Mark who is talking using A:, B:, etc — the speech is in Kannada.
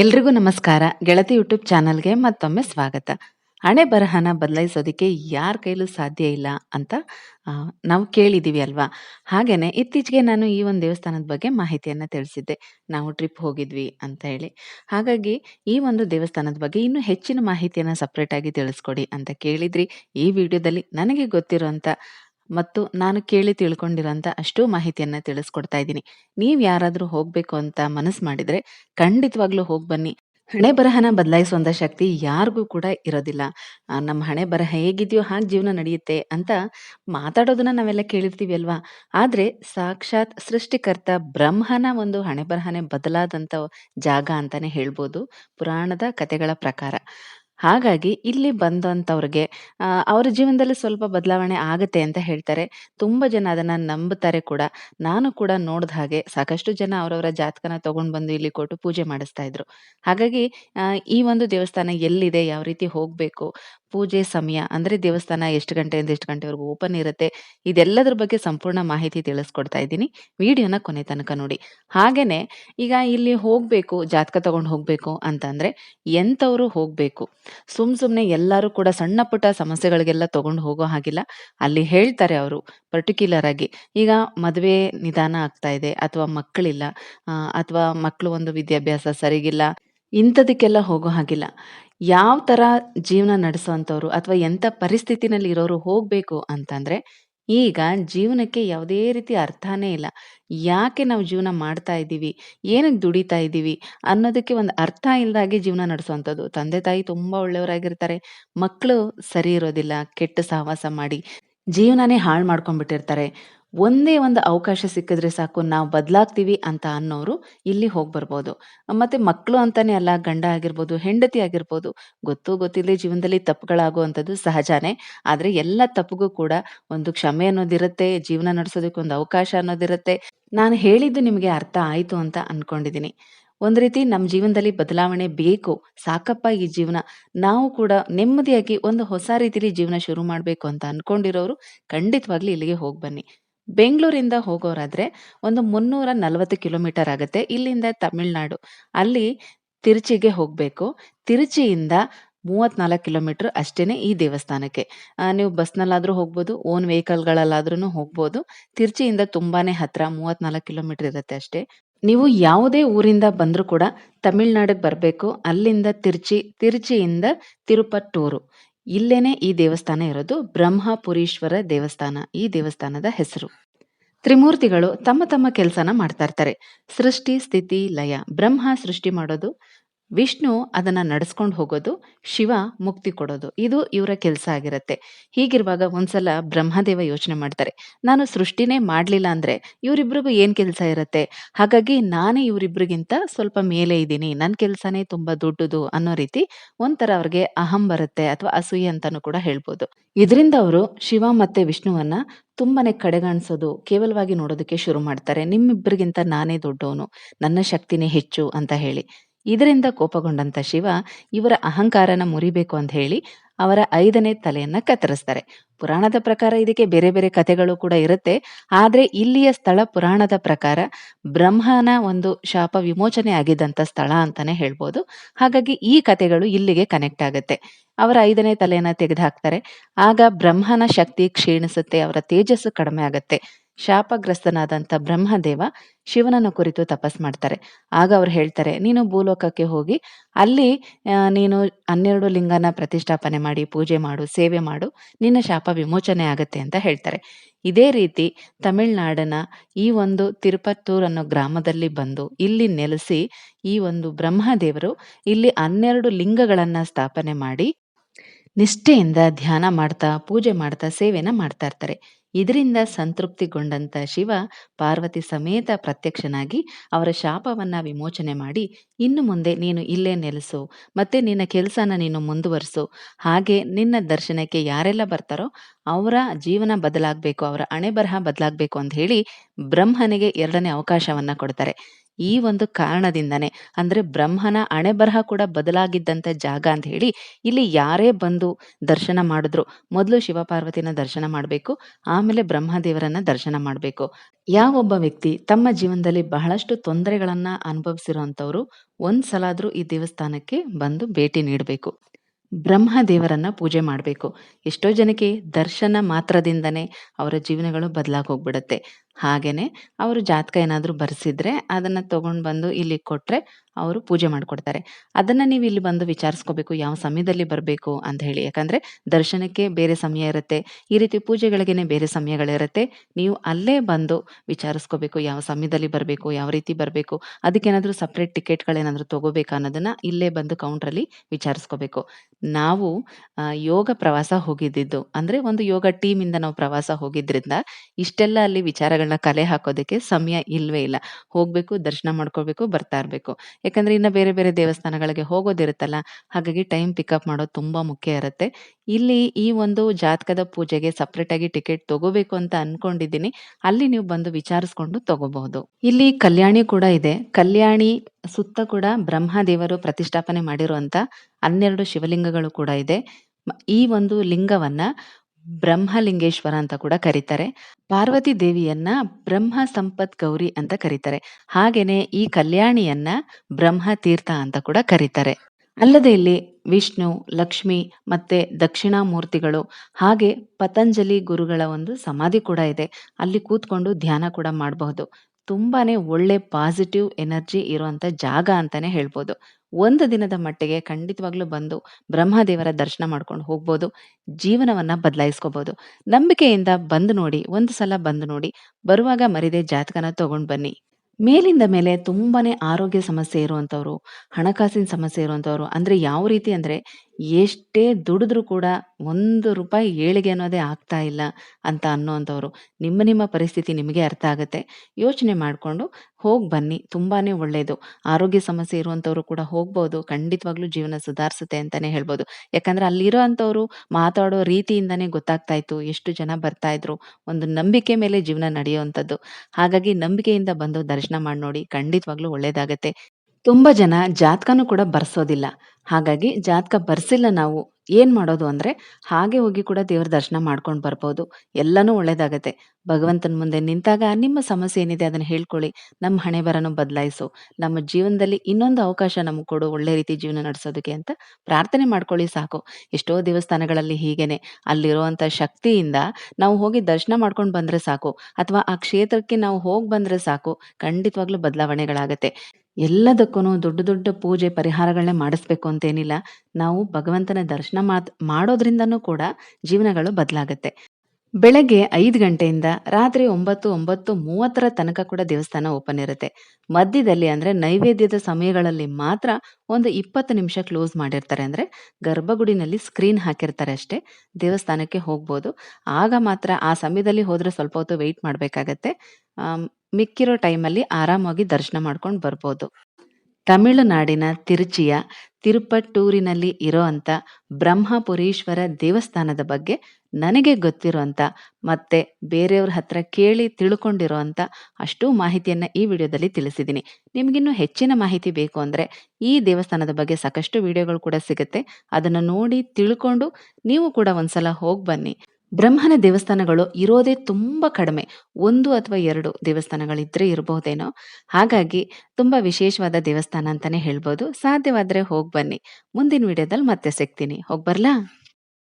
A: ಎಲ್ರಿಗೂ ನಮಸ್ಕಾರ. ಗೆಳತಿ ಯೂಟ್ಯೂಬ್ ಚಾನಲ್‌ಗೆ ಮತ್ತೊಮ್ಮೆ ಸ್ವಾಗತ. ಹಣೆ ಬರಹನ ಬದಲಾಯಿಸೋದಕ್ಕೆ ಯಾರ ಕೈಲೂ ಸಾಧ್ಯ ಇಲ್ಲ ಅಂತ ನಾವು ಕೇಳಿದ್ದೀವಿ ಅಲ್ವಾ? ಹಾಗೇನೆ ಇತ್ತೀಚೆಗೆ ನಾನು ಈ ಒಂದು ದೇವಸ್ಥಾನದ ಬಗ್ಗೆ ಮಾಹಿತಿಯನ್ನ ತಿಳಿಸಿದ್ದೆ. ನಾವು ಟ್ರಿಪ್ ಹೋಗಿದ್ವಿ ಅಂತ ಹೇಳಿ. ಹಾಗಾಗಿ ಈ ಒಂದು ದೇವಸ್ಥಾನದ ಬಗ್ಗೆ ಇನ್ನೂ ಹೆಚ್ಚಿನ ಮಾಹಿತಿಯನ್ನ ಸಪ್ರೇಟಾಗಿ ತಿಳಿಸ್ಕೊಡಿ ಅಂತ ಕೇಳಿದ್ರಿ. ಈ ವಿಡಿಯೋದಲ್ಲಿ ನನಗೆ ಗೊತ್ತಿರುವಂತ ಮತ್ತು ನಾನು ಕೇಳಿ ತಿಳ್ಕೊಂಡಿರೋಂಥ ಅಷ್ಟು ಮಾಹಿತಿಯನ್ನ ತಿಳಿಸ್ಕೊಡ್ತಾ ಇದ್ದೀನಿ. ನೀವು ಯಾರಾದರೂ ಹೋಗ್ಬೇಕು ಅಂತ ಮನಸ್ಸು ಮಾಡಿದ್ರೆ ಖಂಡಿತವಾಗ್ಲೂ ಹೋಗಿ ಬನ್ನಿ. ಹಣೆ ಬರಹನ ಬದಲಾಯಿಸುವಂಥ ಶಕ್ತಿ ಯಾರಿಗೂ ಕೂಡ ಇರೋದಿಲ್ಲ. ನಮ್ಮ ಹಣೆ ಬರಹ ಹೇಗಿದೆಯೋ ಹಾಗೆ ಜೀವನ ನಡೆಯುತ್ತೆ ಅಂತ ಮಾತಾಡೋದನ್ನ ನಾವೆಲ್ಲ ಕೇಳಿರ್ತೀವಿ ಅಲ್ವಾ? ಆದ್ರೆ ಸಾಕ್ಷಾತ್ ಸೃಷ್ಟಿಕರ್ತ ಬ್ರಹ್ಮನ ಒಂದು ಹಣೆ ಬರಹನೇ ಬದಲಾದಂತ ಜಾಗ ಅಂತಾನೆ ಹೇಳ್ಬೋದು ಪುರಾಣದ ಕಥೆಗಳ ಪ್ರಕಾರ. ಹಾಗಾಗಿ ಇಲ್ಲಿ ಬಂದಂಥವ್ರಿಗೆ ಅವರ ಜೀವನದಲ್ಲಿ ಸ್ವಲ್ಪ ಬದಲಾವಣೆ ಆಗುತ್ತೆ ಅಂತ ಹೇಳ್ತಾರೆ. ತುಂಬಾ ಜನ ಅದನ್ನ ನಂಬುತ್ತಾರೆ ಕೂಡ. ನಾನು ಕೂಡ ನೋಡಿದ ಹಾಗೆ ಸಾಕಷ್ಟು ಜನ ಅವರವರ ಜಾತಕನ ತಗೊಂಡ್ ಬಂದು ಇಲ್ಲಿ ಕೊಟ್ಟು ಪೂಜೆ ಮಾಡಿಸ್ತಾ ಇದ್ರು. ಹಾಗಾಗಿ ಈ ಒಂದು ದೇವಸ್ಥಾನ ಎಲ್ಲಿದೆ? ಯಾವ ರೀತಿ ಹೋಗ್ಬೇಕು? ಪೂಜೆ ಸಮಯ ಅಂದ್ರೆ ದೇವಸ್ಥಾನ ಎಷ್ಟು ಗಂಟೆಯಿಂದ ಎಷ್ಟು ಗಂಟೆವರೆಗೂ ಓಪನ್ ಇರುತ್ತೆ? ಇದೆಲ್ಲದ್ರ ಬಗ್ಗೆ ಸಂಪೂರ್ಣ ಮಾಹಿತಿ ತಿಳಿಸ್ಕೊಡ್ತಾ ಇದ್ದೀನಿ. ವಿಡಿಯೋನ ಕೊನೆ ತನಕ ನೋಡಿ. ಹಾಗೇನೆ ಈಗ ಇಲ್ಲಿ ಹೋಗ್ಬೇಕು, ಜಾತಕ ತಗೊಂಡು ಹೋಗ್ಬೇಕು ಅಂತಂದ್ರೆ ಎಂತವ್ರು ಹೋಗ್ಬೇಕು? ಸುಮ್ ಸುಮ್ನೆ ಎಲ್ಲರೂ ಕೂಡ ಸಣ್ಣ ಪುಟ್ಟ ಸಮಸ್ಯೆಗಳಿಗೆಲ್ಲ ತಗೊಂಡು ಹೋಗೋ ಹಾಗಿಲ್ಲ. ಅಲ್ಲಿ ಹೇಳ್ತಾರೆ ಅವರು ಪರ್ಟಿಕ್ಯುಲರ್ ಆಗಿ. ಈಗ ಮದುವೆ ನಿಧಾನ ಆಗ್ತಾ ಇದೆ ಅಥವಾ ಮಕ್ಕಳಿಲ್ಲ ಅಥವಾ ಮಕ್ಕಳು ಒಂದು ವಿದ್ಯಾಭ್ಯಾಸ ಸರಿಗಿಲ್ಲ. ಇಂಥದಕ್ಕೆಲ್ಲ ಹೋಗೋ ಹಾಗಿಲ್ಲ. ಯಾವ ತರ ಜೀವನ ನಡೆಸೋಂಥವ್ರು ಅಥವಾ ಎಂಥ ಪರಿಸ್ಥಿತಿನಲ್ಲಿ ಇರೋರು ಹೋಗ್ಬೇಕು ಅಂತಂದ್ರೆ, ಈಗ ಜೀವನಕ್ಕೆ ಯಾವುದೇ ರೀತಿ ಅರ್ಥನೇ ಇಲ್ಲ. ಯಾಕೆ ನಾವು ಜೀವನ ಮಾಡ್ತಾ ಇದ್ದೀವಿ? ಏನಕ್ಕೆ ದುಡಿತಾ ಇದ್ದೀವಿ? ಅನ್ನೋದಕ್ಕೆ ಒಂದು ಅರ್ಥ ಇಲ್ಲದಾಗೆ ಜೀವನ ನಡೆಸುವಂಥದ್ದು ತಂದೆ ತಾಯಿ ತುಂಬಾ ಒಳ್ಳೆಯವರಾಗಿರ್ತಾರೆ. ಮಕ್ಕಳು ಸರಿ ಇರೋದಿಲ್ಲ. ಕೆಟ್ಟ ಸಹವಾಸ ಮಾಡಿ ಜೀವನನೇ ಹಾಳು ಮಾಡ್ಕೊಂಡ್ಬಿಟ್ಟಿರ್ತಾರೆ. ಒಂದೇ ಒಂದು ಅವಕಾಶ ಸಿಕ್ಕಿದ್ರೆ ಸಾಕು ನಾವು ಬದಲಾಗ್ತೀವಿ ಅಂತ ಅನ್ನೋರು ಇಲ್ಲಿ ಹೋಗಿ ಬರ್ಬೋದು. ಮತ್ತೆ ಮಕ್ಕಳು ಅಂತಾನೆ ಅಲ್ಲ ಗಂಡ ಆಗಿರ್ಬೋದು, ಹೆಂಡತಿ ಆಗಿರ್ಬೋದು, ಗೊತ್ತು ಗೊತ್ತಿಲ್ಲದೆ ಜೀವನದಲ್ಲಿ ತಪ್ಪುಗಳಾಗುವಂಥದ್ದು ಸಹಜಾನೇ. ಆದರೆ ಎಲ್ಲ ತಪ್ಪಿಗೂ ಕೂಡ ಒಂದು ಕ್ಷಮೆ ಅನ್ನೋದಿರುತ್ತೆ. ಜೀವನ ನಡೆಸೋದಕ್ಕೆ ಒಂದು ಅವಕಾಶ ಅನ್ನೋದಿರುತ್ತೆ. ನಾನು ಹೇಳಿದ್ದು ನಿಮಗೆ ಅರ್ಥ ಆಯಿತು ಅಂತ ಅನ್ಕೊಂಡಿದ್ದೀನಿ. ಒಂದು ರೀತಿ ನಮ್ಮ ಜೀವನದಲ್ಲಿ ಬದಲಾವಣೆ ಬೇಕು. ಸಾಕಪ್ಪ ಈ ಜೀವನ. ನಾವು ಕೂಡ ನೆಮ್ಮದಿಯಾಗಿ ಒಂದು ಹೊಸ ರೀತಿಲಿ ಜೀವನ ಶುರು ಮಾಡಬೇಕು ಅಂತ ಅನ್ಕೊಂಡಿರೋರು ಖಂಡಿತವಾಗ್ಲಿ ಇಲ್ಲಿಗೆ ಹೋಗ್ಬನ್ನಿ. ಬೆಂಗಳೂರಿಂದ ಹೋಗೋರಾದ್ರೆ ಒಂದು 340 ಕಿಲೋಮೀಟರ್ ಆಗುತ್ತೆ ಇಲ್ಲಿಂದ ತಮಿಳ್ನಾಡು. ಅಲ್ಲಿ ತಿರುಚಿಗೆ ಹೋಗ್ಬೇಕು. ತಿರುಚಿಯಿಂದ 34 ಕಿಲೋಮೀಟರ್ ಅಷ್ಟೇನೆ ಈ ದೇವಸ್ಥಾನಕ್ಕೆ. ನೀವು ಬಸ್ನಲ್ಲಾದರೂ ಹೋಗ್ಬೋದು, ಓನ್ ವೆಹಿಕಲ್ಗಳಲ್ಲಾದ್ರೂ ಹೋಗ್ಬೋದು. ತಿರುಚಿಯಿಂದ ತುಂಬಾನೇ ಹತ್ರ 34 ಕಿಲೋಮೀಟರ್ ಇರುತ್ತೆ ಅಷ್ಟೇ. ನೀವು ಯಾವುದೇ ಊರಿಂದ ಬಂದರೂ ಕೂಡ ತಮಿಳ್ನಾಡಿಗೆ ಬರ್ಬೇಕು. ಅಲ್ಲಿಂದ ತಿರುಚಿ, ತಿರುಚಿಯಿಂದ ತಿರುಪಟ್ಟೂರು. ಇಲ್ಲೇನೆ ಈ ದೇವಸ್ಥಾನ ಇರೋದು. ಬ್ರಹ್ಮಪುರೀಶ್ವರ ದೇವಸ್ಥಾನ ಈ ದೇವಸ್ಥಾನದ ಹೆಸರು. ತ್ರಿಮೂರ್ತಿಗಳು ತಮ್ಮ ತಮ್ಮ ಕೆಲಸನ ಮಾಡ್ತಾ ಇರ್ತಾರೆ. ಸೃಷ್ಟಿ, ಸ್ಥಿತಿ, ಲಯ. ಬ್ರಹ್ಮ ಸೃಷ್ಟಿ ಮಾಡೋದು. ವಿಷ್ಣು ಅದನ್ನ ನಡೆಸ್ಕೊಂಡು ಹೋಗೋದು. ಶಿವ ಮುಕ್ತಿ ಕೊಡೋದು. ಇದು ಇವರ ಕೆಲಸ ಆಗಿರತ್ತೆ. ಹೀಗಿರುವಾಗ ಒಂದ್ಸಲ ಬ್ರಹ್ಮದೇವ ಯೋಚನೆ ಮಾಡ್ತಾರೆ. ನಾನು ಸೃಷ್ಟಿನೇ ಮಾಡ್ಲಿಲ್ಲ ಅಂದ್ರೆ ಇವರಿಬ್ರಿಗೂ ಏನ್ ಕೆಲಸ ಇರತ್ತೆ? ಹಾಗಾಗಿ ನಾನೇ ಇವರಿಬ್ರಿಗಿಂತ ಸ್ವಲ್ಪ ಮೇಲೆ ಇದ್ದೀನಿ. ನನ್ನ ಕೆಲಸನೇ ತುಂಬಾ ದೊಡ್ಡದು ಅನ್ನೋ ರೀತಿ ಒಂಥರ ಅವ್ರಿಗೆ ಅಹಂ ಬರುತ್ತೆ ಅಥವಾ ಅಸೂಯೆ ಅಂತಾನೂ ಕೂಡ ಹೇಳ್ಬೋದು. ಇದರಿಂದ ಅವರು ಶಿವ ಮತ್ತೆ ವಿಷ್ಣುವನ್ನ ತುಂಬಾನೇ ಕಡೆಗಾಣಿಸೋದು, ಕೇವಲವಾಗಿ ನೋಡೋದಕ್ಕೆ ಶುರು ಮಾಡ್ತಾರೆ. ನಿಮ್ಮಿಬ್ಬರಿಗಿಂತ ನಾನೇ ದೊಡ್ಡವನು. ನನ್ನ ಶಕ್ತಿನೇ ಹೆಚ್ಚು ಅಂತ ಹೇಳಿ. ಇದರಿಂದ ಕೋಪಗೊಂಡಂತ ಶಿವ ಇವರ ಅಹಂಕಾರನ ಮುರಿಬೇಕು ಅಂತ ಹೇಳಿ ಅವರ ಐದನೇ ತಲೆಯನ್ನ ಕತ್ತರಿಸ್ತಾರೆ. ಪುರಾಣದ ಪ್ರಕಾರ ಇದಕ್ಕೆ ಬೇರೆ ಬೇರೆ ಕಥೆಗಳು ಕೂಡ ಇರುತ್ತೆ. ಆದ್ರೆ ಇಲ್ಲಿಯ ಸ್ಥಳ ಪುರಾಣದ ಪ್ರಕಾರ ಬ್ರಹ್ಮನ ಒಂದು ಶಾಪ ವಿಮೋಚನೆ ಆಗಿದ್ದಂತ ಸ್ಥಳ ಅಂತಾನೆ ಹೇಳ್ಬೋದು. ಹಾಗಾಗಿ ಈ ಕಥೆಗಳು ಇಲ್ಲಿಗೆ ಕನೆಕ್ಟ್ ಆಗುತ್ತೆ ಅವರ ಐದನೇ ತಲೆಯನ್ನ ತೆಗೆದು ಹಾಕ್ತಾರೆ. ಆಗ ಬ್ರಹ್ಮನ ಶಕ್ತಿ ಕ್ಷೀಣಿಸುತ್ತೆ. ಅವರ ತೇಜಸ್ಸು ಕಡಿಮೆ ಆಗತ್ತೆ. ಶಾಪಗ್ರಸ್ತನಾದಂತ ಬ್ರಹ್ಮದೇವ ಶಿವನನ್ನ ಕುರಿತು ತಪಸ್ ಮಾಡ್ತಾರೆ. ಆಗ ಅವ್ರು ಹೇಳ್ತಾರೆ, ನೀನು ಭೂಲೋಕಕ್ಕೆ ಹೋಗಿ ಅಲ್ಲಿ ನೀನು 12 ಲಿಂಗನ ಪ್ರತಿಷ್ಠಾಪನೆ ಮಾಡಿ ಪೂಜೆ ಮಾಡು, ಸೇವೆ ಮಾಡು. ನಿನ್ನ ಶಾಪ ವಿಮೋಚನೆ ಆಗತ್ತೆ ಅಂತ ಹೇಳ್ತಾರೆ. ಇದೇ ರೀತಿ ತಮಿಳ್ನಾಡಿನ ಈ ಒಂದು ತಿರುಪತ್ತೂರ್ ಅನ್ನೋ ಗ್ರಾಮದಲ್ಲಿ ಬಂದು ಇಲ್ಲಿ ನೆಲೆಸಿ ಈ ಒಂದು ಬ್ರಹ್ಮದೇವರು ಇಲ್ಲಿ ಹನ್ನೆರಡು ಲಿಂಗಗಳನ್ನು ಸ್ಥಾಪನೆ ಮಾಡಿ ನಿಷ್ಠೆಯಿಂದ ಧ್ಯಾನ ಮಾಡ್ತಾ, ಪೂಜೆ ಮಾಡ್ತಾ, ಸೇವೆನ ಮಾಡ್ತಾ ಇರ್ತಾರೆ. ಇದರಿಂದ ಸಂತೃಪ್ತಿಗೊಂಡಂತ ಶಿವ ಪಾರ್ವತಿ ಸಮೇತ ಪ್ರತ್ಯಕ್ಷನಾಗಿ ಅವರ ಶಾಪವನ್ನ ವಿಮೋಚನೆ ಮಾಡಿ, ಇನ್ನು ಮುಂದೆ ನೀನು ಇಲ್ಲೇ ನೆಲೆಸು. ಮತ್ತೆ ನಿನ್ನ ಕೆಲಸನ ನೀನು ಮುಂದುವರಿಸು. ಹಾಗೆ ನಿನ್ನ ದರ್ಶನಕ್ಕೆ ಯಾರೆಲ್ಲ ಬರ್ತಾರೋ ಅವರ ಜೀವನ ಬದಲಾಗಬೇಕು ಅವರ ಹಣೆಬರಹ ಬದಲಾಗಬೇಕು ಅಂತ ಹೇಳಿ ಬ್ರಹ್ಮನಿಗೆ ಎರಡನೇ ಅವಕಾಶವನ್ನ ಕೊಡ್ತಾರೆ. ಈ ಒಂದು ಕಾರಣದಿಂದನೆ, ಅಂದ್ರೆ ಬ್ರಹ್ಮನ ಅಣೆಬರಹ ಕೂಡ ಬದಲಾಗಿದ್ದಂಥ ಜಾಗ ಅಂತ ಹೇಳಿ, ಇಲ್ಲಿ ಯಾರೇ ಬಂದು ದರ್ಶನ ಮಾಡಿದ್ರು, ಮೊದಲು ಶಿವಪಾರ್ವತಿನ ದರ್ಶನ ಮಾಡಬೇಕು, ಆಮೇಲೆ ಬ್ರಹ್ಮದೇವರನ್ನ ದರ್ಶನ ಮಾಡಬೇಕು. ಯಾವೊಬ್ಬ ವ್ಯಕ್ತಿ ತಮ್ಮ ಜೀವನದಲ್ಲಿ ಬಹಳಷ್ಟು ತೊಂದರೆಗಳನ್ನ ಅನುಭವಿಸಿರುವಂಥವ್ರು ಒಂದ್ಸಲಾದ್ರೂ ಈ ದೇವಸ್ಥಾನಕ್ಕೆ ಬಂದು ಭೇಟಿ ನೀಡಬೇಕು. ಬ್ರಹ್ಮದೇವರನ್ನ ಪೂಜೆ ಮಾಡಬೇಕು. ಎಷ್ಟೋ ಜನಕ್ಕೆ ದರ್ಶನ ಮಾತ್ರದಿಂದನೇ ಅವರ ಜೀವನಗಳು ಬದಲಾಗಿ ಹೋಗ್ಬಿಡುತ್ತೆ. ಹಾಗೇನೆ ಅವರು ಜಾತಕ ಏನಾದರೂ ಬರೆಸಿದ್ರೆ ಅದನ್ನ ತೊಗೊಂಡು ಬಂದು ಇಲ್ಲಿ ಕೊಟ್ರೆ ಅವರು ಪೂಜೆ ಮಾಡಿಕೊಡ್ತಾರೆ. ಅದನ್ನ ನೀವು ಇಲ್ಲಿ ಬಂದು ವಿಚಾರಿಸ್ಕೋಬೇಕು, ಯಾವ ಸಮಯದಲ್ಲಿ ಬರಬೇಕು ಅಂತ ಹೇಳಿ. ಯಾಕಂದ್ರೆ ದರ್ಶನಕ್ಕೆ ಬೇರೆ ಸಮಯ ಇರುತ್ತೆ, ಈ ರೀತಿ ಪೂಜೆಗಳಿಗೇನೆ ಬೇರೆ ಸಮಯಗಳಿರುತ್ತೆ ನೀವು ಅಲ್ಲೇ ಬಂದು ವಿಚಾರಿಸ್ಕೋಬೇಕು, ಯಾವ ಸಮಯದಲ್ಲಿ ಬರಬೇಕು, ಯಾವ ರೀತಿ ಬರಬೇಕು ಅದಕ್ಕೇನಾದರೂ ಸಪ್ರೇಟ್ ಟಿಕೆಟ್ಗಳೇನಾದರೂ ತೊಗೋಬೇಕು ಅನ್ನೋದನ್ನ ಇಲ್ಲೇ ಬಂದು ಕೌಂಟ್ರಲ್ಲಿ ವಿಚಾರಿಸ್ಕೋಬೇಕು. ನಾವು ಯೋಗ ಪ್ರವಾಸ ಹೋಗಿದ್ದಿದ್ದು, ಅಂದ್ರೆ ಒಂದು ಯೋಗ ಟೀಮ್ ಇಂದ ನಾವು ಪ್ರವಾಸ ಹೋಗಿದ್ದರಿಂದ ಇಷ್ಟೆಲ್ಲ ಅಲ್ಲಿ ವಿಚಾರಗಳನ್ನ ಕಲೆ ಹಾಕೋದಕ್ಕೆ ಸಮಯ ಇಲ್ವೇ ಇಲ್ಲ. ಹೋಗ್ಬೇಕು, ದರ್ಶನ ಮಾಡ್ಕೋಬೇಕು ಬರ್ತಾ ಇರಬೇಕು. ಯಾಕಂದ್ರೆ ಇನ್ನ ಬೇರೆ ಬೇರೆ ದೇವಸ್ಥಾನಗಳಿಗೆ ಹೋಗೋದಿರುತ್ತಲ್ಲ, ಹಾಗಾಗಿ ಟೈಮ್ ಪಿಕಪ್ ಮಾಡೋದು ತುಂಬಾ ಮುಖ್ಯ ಇರುತ್ತೆ. ಇಲ್ಲಿ ಈ ಒಂದು ಜಾತಕದ ಪೂಜೆಗೆ ಸಪ್ರೇಟ್ ಆಗಿ ಟಿಕೆಟ್ ತಗೋಬೇಕು ಅಂತ ಅನ್ಕೊಂಡಿದ್ದೀನಿ. ಅಲ್ಲಿ ನೀವು ಬಂದು ವಿಚಾರಿಸ್ಕೊಂಡು ತಗೋಬಹುದು. ಇಲ್ಲಿ ಕಲ್ಯಾಣಿ ಕೂಡ ಇದೆ. ಕಲ್ಯಾಣಿ ಸುತ್ತ ಕೂಡ ಬ್ರಹ್ಮದೇವರು ಪ್ರತಿಷ್ಠಾಪನೆ ಮಾಡಿರುವಂತ ಹನ್ನೆರಡು ಶಿವಲಿಂಗಗಳು ಕೂಡ ಇದೆ. ಈ ಒಂದು ಲಿಂಗವನ್ನ ಬ್ರಹ್ಮಲಿಂಗೇಶ್ವರ ಅಂತ ಕೂಡ ಕರೀತಾರೆ. ಪಾರ್ವತಿ ದೇವಿಯನ್ನ ಬ್ರಹ್ಮ ಸಂಪತ್ ಗೌರಿ ಅಂತ ಕರೀತಾರೆ. ಹಾಗೇನೆ ಈ ಕಲ್ಯಾಣಿಯನ್ನ ಬ್ರಹ್ಮ ತೀರ್ಥ ಅಂತ ಕೂಡ ಕರೀತಾರೆ. ಅಲ್ಲದೆ ಇಲ್ಲಿ ವಿಷ್ಣು, ಲಕ್ಷ್ಮಿ ಮತ್ತೆ ದಕ್ಷಿಣಾಮೂರ್ತಿಗಳು ಹಾಗೆ ಪತಂಜಲಿ ಗುರುಗಳ ಒಂದು ಸಮಾಧಿ ಕೂಡ ಇದೆ. ಅಲ್ಲಿ ಕೂತ್ಕೊಂಡು ಧ್ಯಾನ ಕೂಡ ಮಾಡಬಹುದು. ತುಂಬಾನೇ ಒಳ್ಳೆ ಪಾಸಿಟಿವ್ ಎನರ್ಜಿ ಇರುವಂತ ಜಾಗ ಅಂತಾನೆ ಹೇಳ್ಬೋದು. ಒಂದು ದಿನದ ಮಟ್ಟಿಗೆ ಖಂಡಿತವಾಗ್ಲೂ ಬಂದು ಬ್ರಹ್ಮದೇವರ ದರ್ಶನ ಮಾಡ್ಕೊಂಡು ಹೋಗ್ಬೋದು ಜೀವನವನ್ನ ಬದಲಾಯಿಸ್ಕೋಬಹುದು ನಂಬಿಕೆಯಿಂದ ಬಂದು ನೋಡಿ ಒಂದು ಸಲ ಬಂದು ನೋಡಿ ಬರುವಾಗ ಮರಿದೆ ಜಾತಕನ ತಗೊಂಡ್ ಬನ್ನಿ. ಮೇಲಿಂದ ಮೇಲೆ ತುಂಬಾನೇ ಆರೋಗ್ಯ ಸಮಸ್ಯೆ ಇರುವಂಥವ್ರು, ಹಣಕಾಸಿನ ಸಮಸ್ಯೆ ಇರುವಂಥವ್ರು ಅಂದ್ರೆ ಯಾವ ರೀತಿ ಅಂದ್ರೆ ಎಷ್ಟೇ ದುಡಿದ್ರೂ ಕೂಡ ಒಂದು ರೂಪಾಯಿ ಏಳಿಗೆ ಅನ್ನೋದೇ ಆಗ್ತಾ ಇಲ್ಲ ಅಂತ ಅನ್ನೋವಂಥವ್ರು. ನಿಮ್ಮ ನಿಮ್ಮ ಪರಿಸ್ಥಿತಿ ನಿಮಗೆ ಅರ್ಥ ಆಗುತ್ತೆ. ಯೋಚನೆ ಮಾಡಿಕೊಂಡು ಹೋಗಿ ಬನ್ನಿ, ತುಂಬಾನೇ ಒಳ್ಳೆಯದು ಆರೋಗ್ಯ ಸಮಸ್ಯೆ ಇರುವಂಥವ್ರು ಕೂಡ ಹೋಗ್ಬೋದು, ಖಂಡಿತವಾಗ್ಲೂ ಜೀವನ ಸುಧಾರಿಸುತ್ತೆ ಅಂತಾನೆ ಹೇಳ್ಬೋದು. ಯಾಕಂದ್ರೆ ಅಲ್ಲಿರೋ ಅಂಥವ್ರು ಮಾತಾಡೋ ರೀತಿಯಿಂದನೇ ಗೊತ್ತಾಗ್ತಾ ಇತ್ತು ಎಷ್ಟು ಜನ ಬರ್ತಾ ಇದ್ರು. ಒಂದು ನಂಬಿಕೆ ಮೇಲೆ ಜೀವನ ನಡೆಯುವಂಥದ್ದು. ಹಾಗಾಗಿ ನಂಬಿಕೆಯಿಂದ ಬಂದು ದರ್ಶನ ಮಾಡಿ ನೋಡಿ ಖಂಡಿತವಾಗ್ಲೂ ಒಳ್ಳೇದಾಗತ್ತೆ. ತುಂಬಾ ಜನ ಜಾತಕನೂ ಕೂಡ ಬರ್ಸೋದಿಲ್ಲ. ಹಾಗಾಗಿ ಜಾತಕ ಬರ್ಸಿಲ್ಲ ನಾವು, ಏನ್ ಮಾಡೋದು ಅಂದ್ರೆ ಹಾಗೆ ಹೋಗಿ ಕೂಡ ದೇವ್ರ ದರ್ಶನ ಮಾಡ್ಕೊಂಡು ಬರ್ಬೋದು. ಎಲ್ಲನೂ ಒಳ್ಳೇದಾಗತ್ತೆ. ಭಗವಂತನ ಮುಂದೆ ನಿಂತಾಗ ನಿಮ್ಮ ಸಮಸ್ಯೆ ಏನಿದೆ ಅದನ್ನ ಹೇಳ್ಕೊಳ್ಳಿ. ನಮ್ಮ ಹಣೆ ಬರನು ಬದಲಾಯಿಸು. ನಮ್ಮ ಜೀವನದಲ್ಲಿ ಇನ್ನೊಂದು ಅವಕಾಶ ನಮಗೆ ಕೊಡು, ಒಳ್ಳೆ ರೀತಿ ಜೀವನ ನಡೆಸೋದಕ್ಕೆ ಅಂತ ಪ್ರಾರ್ಥನೆ ಮಾಡ್ಕೊಳ್ಳಿ ಸಾಕು. ಎಷ್ಟೋ ದೇವಸ್ಥಾನಗಳಲ್ಲಿ ಹೀಗೇನೆ. ಅಲ್ಲಿರುವಂತ ಶಕ್ತಿಯಿಂದ ನಾವು ಹೋಗಿ ದರ್ಶನ ಮಾಡ್ಕೊಂಡು ಬಂದ್ರೆ ಸಾಕು. ಅಥವಾ ಆ ಕ್ಷೇತ್ರಕ್ಕೆ ನಾವು ಹೋಗಿ ಬಂದ್ರೆ ಸಾಕು. ಖಂಡಿತವಾಗ್ಲೂ ಬದಲಾವಣೆಗಳಾಗತ್ತೆ. ಎಲ್ಲದಕ್ಕೂ ದೊಡ್ಡ ದೊಡ್ಡ ಪೂಜೆ ಪರಿಹಾರಗಳನ್ನೇ ಮಾಡಿಸ್ಬೇಕು ಅಂತೇನಿಲ್ಲ ನಾವು ಭಗವಂತನ ದರ್ಶನ ಮಾತ್, ಮಾಡೋದ್ರಿಂದನೂ ಕೂಡ ಜೀವನಗಳು ಬದಲಾಗತ್ತೆ. ಬೆಳಗ್ಗೆ ಐದು ಗಂಟೆಯಿಂದ ರಾತ್ರಿ ಒಂಬತ್ತು ಒಂಬತ್ತು ಮೂವತ್ತರ ತನಕ ಕೂಡ ದೇವಸ್ಥಾನ ಓಪನ್ ಇರುತ್ತೆ. ಮಧ್ಯದಲ್ಲಿ ಅಂದ್ರೆ ನೈವೇದ್ಯದ ಸಮಯಗಳಲ್ಲಿ ಮಾತ್ರ ಒಂದು ಇಪ್ಪತ್ತು ನಿಮಿಷ ಕ್ಲೋಸ್ ಮಾಡಿರ್ತಾರೆ ಅಂದ್ರೆ ಗರ್ಭಗುಡಿನಲ್ಲಿ ಸ್ಕ್ರೀನ್ ಹಾಕಿರ್ತಾರೆ ಅಷ್ಟೇ, ದೇವಸ್ಥಾನಕ್ಕೆ ಹೋಗ್ಬೋದು. ಆಗ ಮಾತ್ರ ಆ ಸಮಯದಲ್ಲಿ ಹೋದ್ರೆ ಸ್ವಲ್ಪ ಹೊತ್ತು ವೆಯ್ಟ್ ಆ ಮಿಕ್ಕಿರೋ ಟೈಮಲ್ಲಿ ಆರಾಮಾಗಿ ದರ್ಶನ ಮಾಡ್ಕೊಂಡು ಬರ್ಬೋದು. ತಮಿಳುನಾಡಿನ ತಿರುಚಿಯ ತಿರುಪಟ್ಟೂರಿನಲ್ಲಿ ಇರೋವಂಥ ಬ್ರಹ್ಮಪುರೀಶ್ವರ ದೇವಸ್ಥಾನದ ಬಗ್ಗೆ ನನಗೆ ಗೊತ್ತಿರೋಂಥ ಮತ್ತೆ ಬೇರೆಯವ್ರ ಹತ್ರ ಕೇಳಿ ತಿಳ್ಕೊಂಡಿರೋಂಥ ಅಷ್ಟೂ ಮಾಹಿತಿಯನ್ನ ಈ ವಿಡಿಯೋದಲ್ಲಿ ತಿಳಿಸಿದ್ದೀನಿ. ನಿಮ್ಗಿನ್ನೂ ಹೆಚ್ಚಿನ ಮಾಹಿತಿ ಬೇಕು ಅಂದ್ರೆ ಈ ದೇವಸ್ಥಾನದ ಬಗ್ಗೆ ಸಾಕಷ್ಟು ವಿಡಿಯೋಗಳು ಕೂಡ ಸಿಗುತ್ತೆ. ಅದನ್ನು ನೋಡಿ ತಿಳ್ಕೊಂಡು ನೀವು ಕೂಡ ಒಂದ್ಸಲ ಹೋಗಿ ಬನ್ನಿ. ಬ್ರಹ್ಮನ ದೇವಸ್ಥಾನಗಳು ಇರೋದೇ ತುಂಬಾ ಕಡಿಮೆ. ಒಂದು ಅಥವಾ ಎರಡು ದೇವಸ್ಥಾನಗಳಿದ್ರೆ ಇರಬಹುದೇನೋ ಹಾಗಾಗಿ ತುಂಬಾ ವಿಶೇಷವಾದ ದೇವಸ್ಥಾನ ಅಂತಾನೆ ಹೇಳ್ಬೋದು. ಸಾಧ್ಯವಾದ್ರೆ ಹೋಗಿ ಬನ್ನಿ. ಮುಂದಿನ ವಿಡಿಯೋದಲ್ಲಿ ಮತ್ತೆ ಸಿಗ್ತೀನಿ. ಹೋಗಿ ಬರ್ಲಾ?